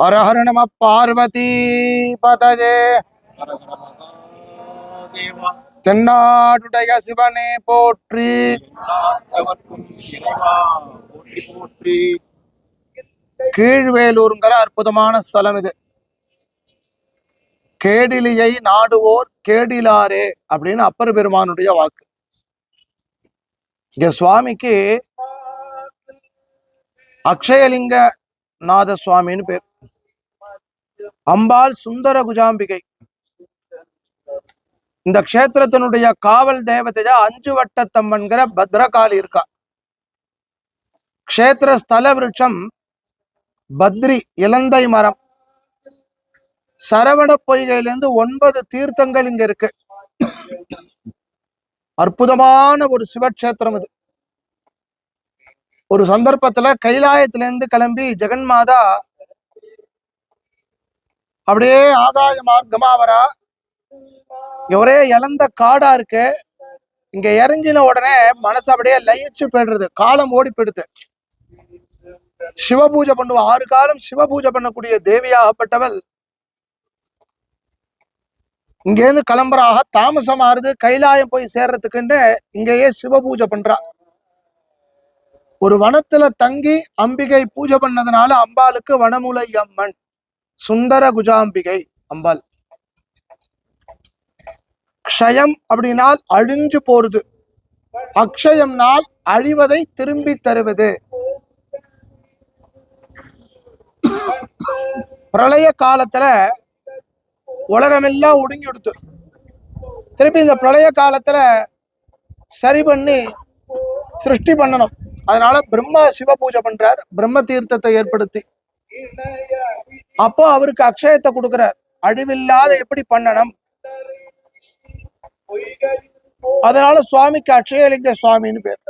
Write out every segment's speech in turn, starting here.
ஹரஹர நம பார்வதி பதஜே தென்னாடுடைய சிவனே போற்றி கீழ்வேலூருங்கிற அற்புதமான ஸ்தலம் இது. கேடிலியை நாடுவோர் கேடிலாரே அப்படின்னு அப்பர் பெருமானுடைய வாக்கு. இங்க சுவாமிக்கு அக்ஷயலிங்க நாத சுவாமின்னு பேர். அம்பாள் சுந்தர குஜாம்பிகை இந்த க்ஷேத்திரத்தினுடைய காவல் தேவதையா அஞ்சு வட்டத்தம்மன்கிற பத்ரகாளி இருக்கா. க்ஷேத்திர ஸ்தல விருட்சம் பத்ரி இலந்தை மரம். சரவண பொய்கையிலிருந்து ஒன்பது தீர்த்தங்கள் இங்க இருக்கு. அற்புதமான ஒரு சிவக்ஷேத்திரம் இது. ஒரு சந்தர்ப்பத்துல கைலாயத்திலேருந்து கிளம்பி ஜெகன் மாதா அப்படியே ஆகாய மார்க்கமா வரா. இங்க ஒரே இழந்த காடா இருக்கு. இங்க இறங்கின உடனே மனசு அப்படியே லயிச்சு போயிடுறது. காலம் ஓடி போயிடுது. சிவபூஜை பண்ணுவோம் ஆறு காலம் சிவபூஜை பண்ணக்கூடிய தேவியாகப்பட்டவள். இங்கேருந்து கிளம்புறாக. தாமசம் ஆறுது. கைலாயம் போய் சேர்றதுக்குன்னு இங்கேயே சிவபூஜை பண்றா. ஒரு வனத்துல தங்கி அம்பிகை பூஜை பண்ணதுனால அம்பாளுக்கு வனமுலை அம்மன் சுந்தர குஜாம்பிகை அம்பாள். க்ஷயம் அப்படின்னால் அழிஞ்சு போறது. அக்ஷயம்னால் அழிவதை திரும்பி தருவது. பிரளய காலத்துல உலகமெல்லாம் ஒடுங்கி கொடுத்து திருப்பி இந்த பிரளய காலத்துல சரி பண்ணி சிருஷ்டி பண்ணணும். அதனால பிரம்மா சிவ பூஜை பண்றார் பிரம்ம தீர்த்தத்தை ஏற்படுத்தி. அப்போ அவருக்கு அக்ஷயத்தை கொடுக்கிறார். அழிவில்லாத எப்படி பண்ணணும்? அதனால சுவாமிக்கு அக்ஷயலிங்க சுவாமின்னு பேர்.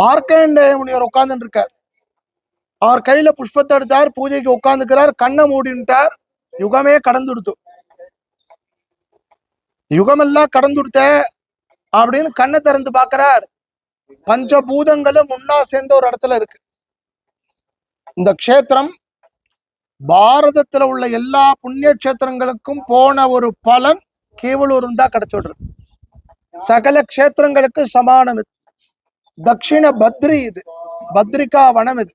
மார்க்கண்டேய முனிவர் உட்கார்ந்துட்டு இருக்கார் அவர் கையில புஷ்பத்தை எடுத்தார் பூஜைக்கு உட்கார்ந்துக்கிறார் கண்ணை மூடிட்டார் யுகமே கடந்து கொடுத்து யுகமெல்லாம் கடந்து கொடுத்த அப்படின்னு கண்ணை திறந்து பாக்குறார் பஞ்சபூதங்களும் முன்னா சேர்ந்த ஒரு இடத்துல இருக்கு. இந்த க்ஷேத்திரம் பாரதத்துல உள்ள எல்லா புண்ணிய கஷேத்திரங்களுக்கும் போன ஒரு பலன் கேவலூரும் தான் கிடைச்சிடுறது சகல க்ஷேத்திரங்களுக்கு சமானம் இது. தட்சிண பத்ரி இது. பத்ரிகா வனம் இது.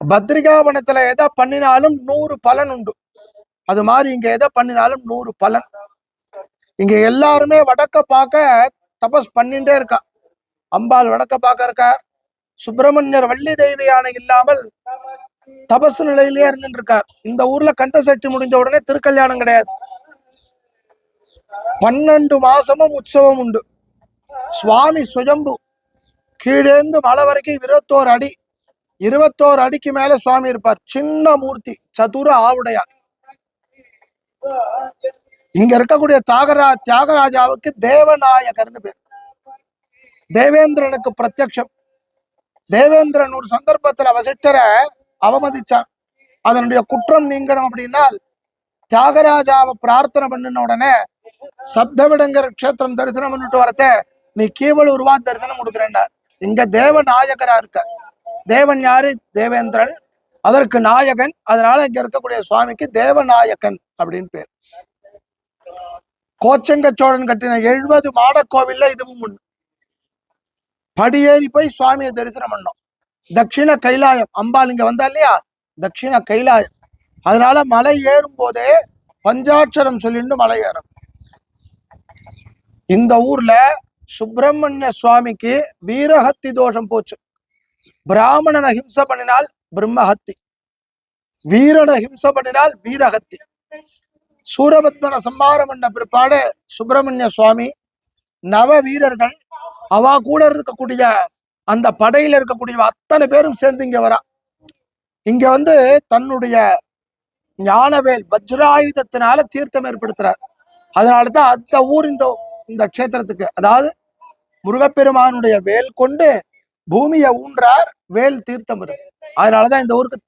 பத்ரிகா வனத்துல எதை பண்ணினாலும் நூறு பலன் உண்டு. அது மாதிரி இங்க எதை பண்ணினாலும் நூறு பலன். இங்க எல்லாருமே வடக்க பார்க்க தபஸ் பண்ணிட்டே இருக்கா. அம்பாள் வடக்க பார்க்க இருக்கார் சுப்பிரமணியர் வள்ளி தெய்வ யானை இல்லாமல் தபசு நிலையிலேயே இருந்துட்டு இருக்கார் இந்த ஊர்ல கந்த சட்டி முடிஞ்ச உடனே திருக்கல்யாணம் கிடையாது. பன்னெண்டு மாசமும் உற்சவம் உண்டு. சுவாமி சுயம்பு கீழேந்து மலை வரைக்கும் இருபத்தோரு அடி. இருபத்தோரு அடிக்கு மேல சுவாமி இருப்பார். சின்ன மூர்த்தி சதுர ஆவுடையார். இங்க இருக்கக்கூடிய தாகரா தியாகராஜாவுக்கு தேவநாயகர்னு பேர். தேவேந்திரனுக்கு பிரத்யக்ஷம். தேவேந்திரன் ஒரு சந்தர்ப்பத்துல வசிட்டரை அவமதிச்சான். அதனுடைய குற்றம் நீங்கணும் அப்படின்னால் தியாகராஜாவை பிரார்த்தனை பண்ணின உடனே சப்தவிடங்கர் க்ஷேத்திரம் தரிசனம் பண்ணிட்டு வரத்த நீ கீவல் உருவா தரிசனம் கொடுக்குறேன்டார். இங்க தேவநாயகரா இருக்க. தேவன் யாரு? தேவேந்திரன். அதற்கு நாயகன். அதனால இங்க இருக்கக்கூடிய சுவாமிக்கு தேவநாயகன் அப்படின்னு பேர். கோச்சங்க சோழன் கட்டின எழுபது மாட கோவில்ல இதுவும் ஒண்ணு படியேறி போய் சுவாமியை தரிசனம் பண்ணோம். தட்சிண கைலாயம் அம்பாள் இங்க வந்தா இல்லையா? தட்சிண கைலாயம். அதனால மலை ஏறும் போதே பஞ்சாட்சரம் சொல்லிட்டு மலை ஏறும். இந்த ஊர்ல சுப்பிரமணிய சுவாமிக்கு வீரஹத்தி தோஷம் போச்சு. பிராமணனை ஹிம்ச பண்ணினால் பிரம்மஹத்தி. வீரனை ஹிம்ச பண்ணினால் வீரஹத்தி. சூரபத்மன சம்மாரம் பண்ண பிற்பாடு சுப்பிரமணிய சுவாமி நவ வீரர்கள் அவ கூட இருக்கக்கூடிய அந்த படையில இருக்கக்கூடிய அத்தனை பேரும் சேர்ந்து இங்க வரா. இங்க வந்து தன்னுடைய ஞானவேல் வஜ்ராயுதத்தினால தீர்த்தம் ஏற்படுத்துறார். அதனாலதான் அந்த ஊர் இந்த இந்த க்ஷேத்திரத்துக்கு அதாவது முருகப்பெருமானுடைய வேல் கொண்டு பூமியை ஊன்றார் வேல் தீர்த்தம் இருக்கு அதனாலதான் இந்த ஊருக்கு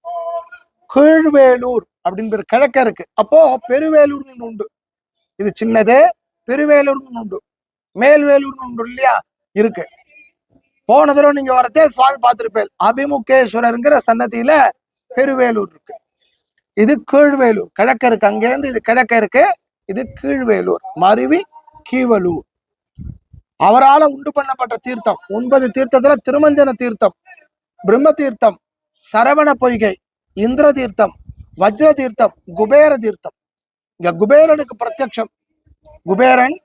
கீழ்வேலூர் அப்படின்னு பேர் கிழக்க இருக்கு. அப்போ பெருவேலூர்னு உண்டு. இது சின்னது பெருவேலூர்னு உண்டு. மேல்வேலூர்னு உண்டு இல்லையா? இருக்கு. போன தடவை நீங்க வரத்தே சுவாமி பார்த்திருப்பேன். அபிமுகேஸ்வரருங்கிற சன்னதியில பெருவேலூர் இருக்கு. இது கீழ்வேலூர். கிழக்க இருக்கு. அங்கேருந்து இது கிழக்க இருக்கு. இது கீழ்வேலூர். மருவி கீவலூர். அவரால உண்டு பண்ணப்பட்ட தீர்த்தம். ஒன்பது தீர்த்தத்துல திருமஞ்சன தீர்த்தம் பிரம்ம தீர்த்தம் சரவண பொய்கை இந்திர தீர்த்தம் வஜ்ர தீர்த்தம் குபேர தீர்த்தம் இங்க குபேரனுக்கு பிரத்யக்ஷம். குபேரன்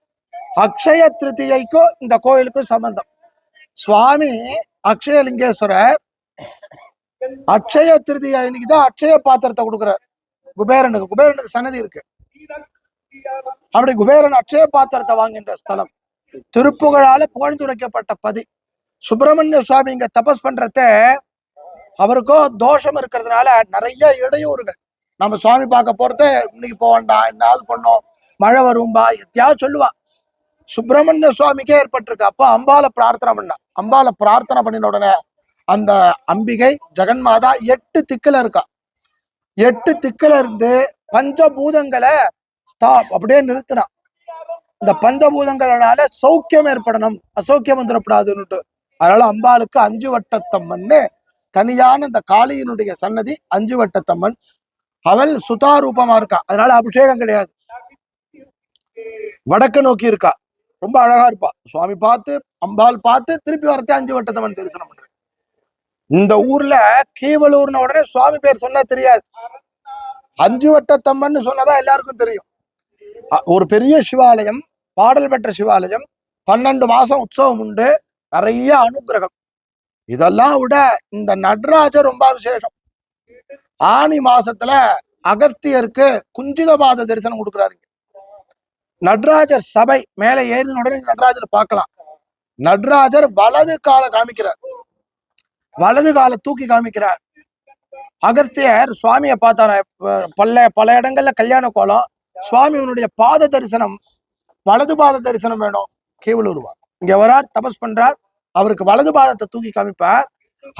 அக்ஷய திருத்தியைக்கும் இந்த கோயிலுக்கும் சம்பந்தம். சுவாமி அக்ஷயலிங்கேஸ்வரர் அக்ஷய திருதியா இன்னைக்கு தான் அக்ஷய பாத்திரத்தை கொடுக்குறார். குபேரனுக்கு குபேரனுக்கு சன்னதி இருக்கு. அப்படி குபேரன் அக்ஷய பாத்திரத்தை வாங்கின்ற ஸ்தலம். திருப்புகழால புகழ்ந்துரைக்கப்பட்ட பதி. சுப்பிரமணிய சுவாமி இங்க தபஸ் பண்றத அவருக்கோ தோஷம் இருக்கிறதுனால நிறைய இடையூறுகள். நம்ம சுவாமி பார்க்க போறத இன்னைக்கு போக வேண்டாம் என்னாவது பண்ணோம் மழை வரும்பா எத்தையாவது சொல்லுவா. சுப்பிரமணிய சுவாமிக்கே ஏற்பட்டிருக்கு. அப்போ அம்பால பிரார்த்தனை பண்ணா. அம்பால பிரார்த்தனை பண்ணின உடனே அந்த அம்பிகை ஜெகன்மாதா எட்டு திக்குல இருக்கா. எட்டு திக்குல இருந்து பஞ்சபூதங்களை ஸ்டாப் அப்படியே நிறுத்தினா. இந்த பஞ்சபூதங்களால சௌக்கியம் ஏற்படணும். அசௌக்கியம் வந்துடக்கூடாதுன்னுட்டு. அதனால அம்பாளுக்கு அஞ்சு வட்டத்தம்மன்னு தனியான இந்த காளியினுடைய சன்னதி அஞ்சு வட்டத்தம்மன் அவள் சுதாரூபமா இருக்கா. அதனால அபிஷேகம் கிடையாது. வடக்கு நோக்கி இருக்கா. ரொம்ப அழகா இருப்பா. சுவாமி பார்த்து அம்பாள் பார்த்து திருப்பி வரத்தே அஞ்சு வட்டத்தம்மன் தரிசனம் பண்ற இந்த ஊர்ல கீவலூர்ன உடனே சுவாமி பேர் சொன்னா தெரியாது. அஞ்சு வட்டத்தம்மன் சொன்னதா எல்லாருக்கும் தெரியும். ஒரு பெரிய சிவாலயம் பாடல் பெற்ற சிவாலயம் பன்னெண்டு மாசம் உற்சவம் உண்டு. நிறைய அனுக்கிரகம். இதெல்லாம் விட இந்த நடராஜர் ரொம்ப விசேஷம் ஆனி மாசத்துல அகஸ்தியருக்கு குஞ்சிதபாத தரிசனம் கொடுக்குறாருங்க நடராஜர் சபை மேலே ஏறின உடனே நடராஜர் பார்க்கலாம். நடராஜர் வலது காலை காமிக்கிறார். வலது காலை தூக்கி காமிக்கிறார். அகஸ்தியர் சுவாமியை பார்த்தார? பல பல இடங்கள்ல கல்யாண கோலம். சுவாமியினுடைய பாத தரிசனம் வலது பாத தரிசனம் வேணும். கீவலூர்வா இங்க வரார் தபஸ் பண்றார். அவருக்கு வலது பாதத்தை தூக்கி காமிப்பார்.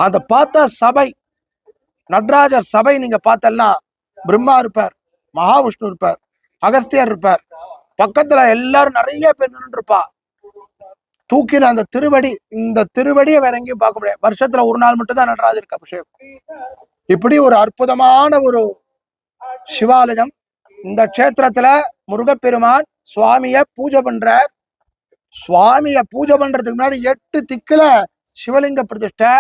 அதை பார்த்தா சபை நடராஜர் சபை நீங்க பார்த்தல்னா பிரம்மா இருப்பார் மகாவிஷ்ணு இருப்பார் அகஸ்தியர் இருப்பார். பக்கத்துல எல்லாரும் நிறைய பேர் நின்று இருப்பா தூக்கின அந்த திருவடி இந்த திருவடியை வேற எங்கேயும் பார்க்க முடியாது. வருஷத்துல ஒரு நாள் மட்டும் தான் நடராஜருக்கு அபிஷேகம். இப்படி ஒரு அற்புதமான ஒரு சிவாலயம். இந்த க்ஷேத்திரத்துல முருகப்பெருமான் சுவாமிய பூஜை பண்றார். சுவாமியை பூஜை பண்றதுக்கு முன்னாடி எட்டு திக்குல சிவலிங்க பிரதிஷ்டை.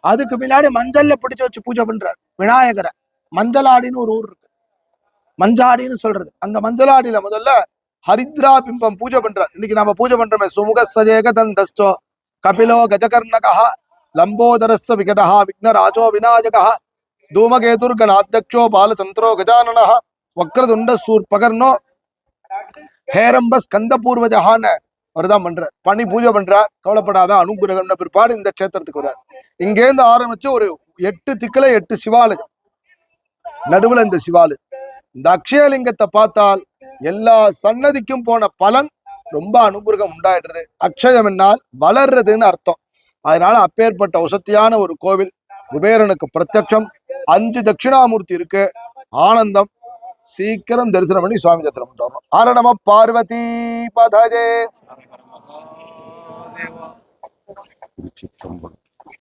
அதுக்கு பின்னாடி மஞ்சள்ல பிடிச்சு வச்சு பூஜை பண்றார் விநாயகரை. மஞ்சளாடின்னு ஒரு ஊர் இருக்கு. மஞ்சாடின்னு சொல்றது. அந்த மஞ்சளாடியில முதல்ல ஹரித்ரா பிம்பம் பூஜை பண்றார். இன்னைக்கு நாம பூஜை பண்றோமே. சுமுக சஜேக தந்தஸ்டோ கபிலோ கஜகர்ணகா. லம்போதரஸ்ஸ விகடஹா. விக்னராஜோ விநாயகா. தூமகேதுர்கணாத்தியக்ஷோ பாலதந்திரோ கஜானனः வக்ரதுண்ட சூர்பகர்ணோ. ஹேரம்ப ஸ்கந்த பூர்வஜகான்னு அவர்தான் பண்றார். பண்ணி பூஜை பண்றார். கவலைப்படாத அனுகிரகம்னு பிற்பாடு இந்த க்ஷேத்திரத்துக்கு வர்றார். இங்கேருந்து ஆரம்பிச்சு ஒரு எட்டு திக்குல எட்டு சிவாலு. நடுவுல இந்த சிவாலு. இந்த அக்ஷயலிங்கத்தை பார்த்தால் எல்லா சன்னதிக்கும் போன பலன் ரொம்ப அனுகிரகம் உண்டாயிடுறது. அக்ஷயம் என்னால் வளர்றதுன்னு அர்த்தம். அதனால அப்பேற்பட்ட வசத்தியான ஒரு கோவில் குபேரனுக்கு பிரத்யட்சம் அஞ்சு தட்சிணாமூர்த்தி இருக்கு. ஆனந்தம் சீக்கிரம் தரிசனம் பண்ணி சுவாமி தரிசனம் பண்ணிட்டு வரணும். ஆர நம பார்வதி பதஜே.